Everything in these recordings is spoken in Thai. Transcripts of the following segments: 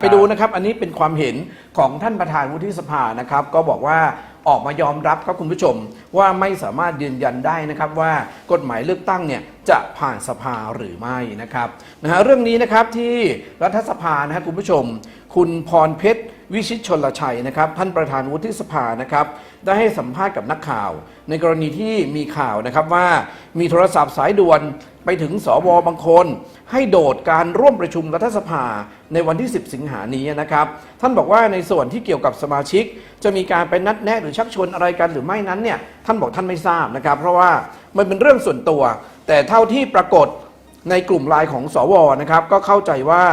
ไปดูนะครับอันนี้เป็นความเห็นของท่านประธานวุฒิสภานะครับ ก็บอกว่าออกมายอมรับครับคุณผู้ชม ว่าไม่สามารถยืนยันได้นะครับว่ากฎหมายเลือกตั้งเนี่ยจะผ่านสภาหรือไม่นะครับนะฮะเรื่องนี้นะครับที่รัฐสภานะครับคุณผู้ชม คุณพรเพชรวิชิตชนลชัยนะครับ ท่านประธานวุฒิสภานะครับ ได้ให้สัมภาษณ์กับนักข่าว ในกรณีที่มีข่าวนะครับว่ามีโทรศัพท์สายด่วนไปถึงสวบางคน ให้โดดการร่วมประชุมรัฐสภาในวันที่ 10 สิงหานี้นะครับ ท่านบอกว่าในส่วนที่เกี่ยวกับสมาชิก จะมีการไปนัดแนะหรือชักชวนอะไรกันหรือไม่นั้นเนี่ยท่านบอกท่านไม่ทราบนะครับ เพราะว่ามันเป็นเรื่องส่วนตัว แต่เท่าที่ปรากฏในกลุ่มไลน์ของสวนะครับก็เข้าใจว่า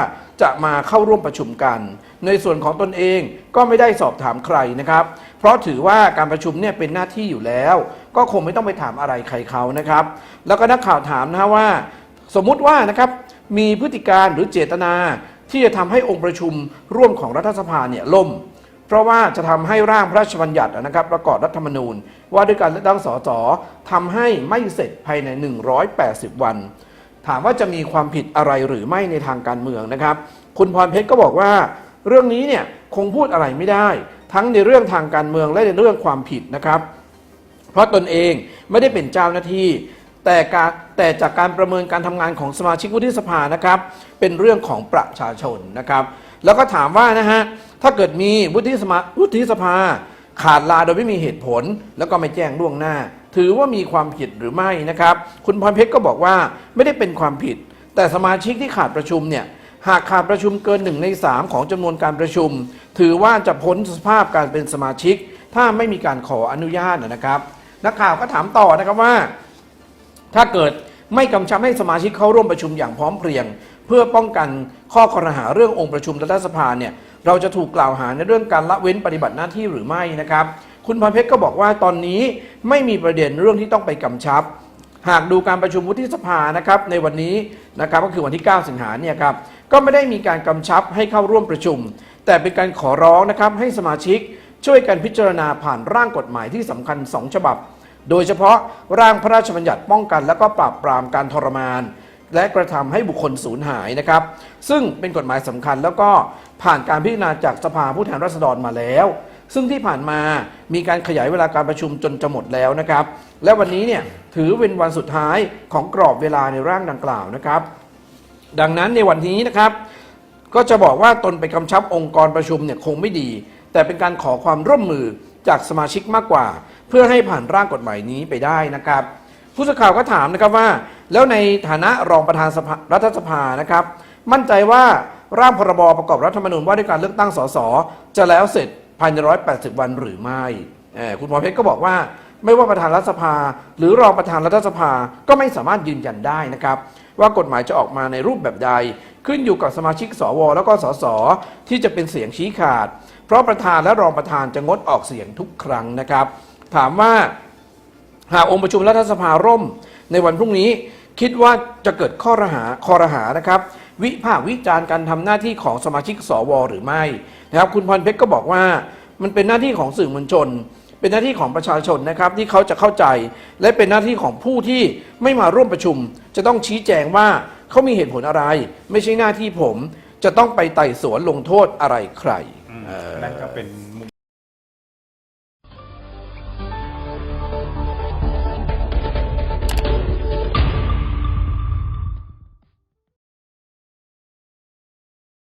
จะมาเข้าร่วมประชุมกัน ในส่วนของตนเองก็ไม่ได้สอบถามใครนะครับ เพราะถือว่าการประชุมเนี่ยเป็นหน้าที่อยู่แล้ว ก็คงไม่ต้องไปถามอะไรใครเขานะครับ แล้วก็นักข่าวถามนะฮะว่า สมมุติว่านะครับมีพฤติการหรือเจตนาที่จะทำให้องค์ประชุมร่วมของรัฐสภาเนี่ยล่ม เพราะว่าจะทำให้ร่างพระราชบัญญัตินะครับ ประกอบรัฐธรรมนูญ ว่าด้วยการเลือกตั้งสสทำให้ไม่เสร็จภายใน 180 วัน ถามว่าจะมีความผิดอะไรหรือไม่ในทางการเมืองนะครับ คุณพรเพชรก็บอกว่า เรื่องนี้เนี่ยคงพูดอะไรไม่ได้ ทั้งในเรื่องทางการเมืองและในเรื่องความผิดนะครับ เพราะตนเองไม่ได้เป็นเจ้าหน้าที่แต่การแต่จากการประเมินการทำงานของสมาชิกวุฒิสภานะครับ เป็นเรื่องของประชาชนนะครับ แล้วก็ถามว่านะฮะถ้าเกิดมีวุฒิสมาวุฒิสภา ขาดลาโดยไม่มีเหตุผล แล้วก็ไม่แจ้งล่วงหน้า ถือว่ามีความผิดหรือไม่นะครับ คุณพรเพชรก็บอกว่าไม่ได้เป็นความผิด แต่สมาชิกที่ขาดประชุมเนี่ยหากขาดประชุมเกินหนึ่งในสามของจำนวนการประชุม ถือว่าจะพ้นสภาพการเป็นสมาชิก ถ้าไม่มีการขออนุญาตนะครับนักข่าวก็ถามต่อนะครับว่า ถ้าเกิดไม่กำชับให้สมาชิกเข้าร่วมประชุมอย่างพร้อมเพรียง เพื่อป้องกันข้อคอรหาเรื่ององค์ประชุมรัฐสภาเนี่ยเราจะถูกกล่าวหาในเรื่องการละเว้นปฏิบัติหน้าที่หรือไม่นะครับ คุณพรเพชรก็บอกว่าตอนนี้ไม่มีประเด็นเรื่องที่ต้องไปกำชับ หากดูการประชุมวุฒิสภานะครับในวันนี้นะครับก็คือวันที่ 9 สิงหาเนี่ยครับก็ไม่ได้มีการกำชับให้เข้าร่วมประชุม แต่เป็นการขอร้องนะครับให้สมาชิกช่วยกันพิจารณาผ่านร่างกฎหมายที่สำคัญ 2 ฉบับ โดยเฉพาะร่างพระราชบัญญัติป้องกัน และก็ปราบปรามการทรมาน และกระทำให้บุคคลสูญหายนะครับ ซึ่งเป็นกฎหมายสำคัญแล้วก็ผ่านการพิจารณาจากสภาผู้แทนราษฎรมาแล้ว ซึ่งที่ผ่านมามีการขยายเวลาการประชุมจนจะหมดแล้วนะครับ และวันนี้เนี่ยถือเป็นวันสุดท้ายของกรอบเวลาในร่างดังกล่าวนะครับ ดังนั้นในวันนี้นะครับ ก็จะบอกว่าตนไปกำชับองค์กรประชุมเนี่ยคงไม่ดี แต่เป็นการขอความร่วมมือจากสมาชิกมากกว่า เพื่อให้ผ่านร่างกฎหมายนี้ไปได้นะครับ ผู้สื่อข่าวก็ถามนะครับว่า แล้วในฐานะรองประธานรัฐสภานะครับ มั่นใจว่าร่างพรบประกอบรัฐธรรมนูญว่าด้วยการเลือกตั้งสสจะแล้วเสร็จ ภายใน 180 วันหรือไม่ คุณหมอเพชรก็บอกว่า ไม่ว่าประธานรัฐสภา หรือรองประธานรัฐสภาก็ไม่สามารถยืนยันได้นะครับ ว่ากฎหมายจะออกมาในรูปแบบใด ขึ้นอยู่กับสมาชิกสว แล้วก็สสที่จะเป็นเสียงชี้ขาด เพราะประธานและรองประธานจะงดออกเสียงทุกครั้งนะครับ ถามว่าหากองค์ประชุมรัฐสภาร่ม ในวันพรุ่งนี้คิดว่าจะเกิดข้อรหาคอรหานะครับ วิพากษ์วิจารณ์การทำหน้าที่ของสมาชิกสวหรือไม่นะครับคุณพรเพชรก็บอกว่า มันเป็นหน้าที่ของสื่อมวลชน เป็นหน้าที่ของประชาชนนะครับที่เขาจะเข้าใจ และเป็นหน้าที่ของผู้ที่ไม่มาร่วมประชุม จะต้องชี้แจงว่าเขามีเหตุผลอะไร ไม่ใช่หน้าที่ผมจะต้องไปไต่สวนลงโทษอะไรใครนั่นก็เป็น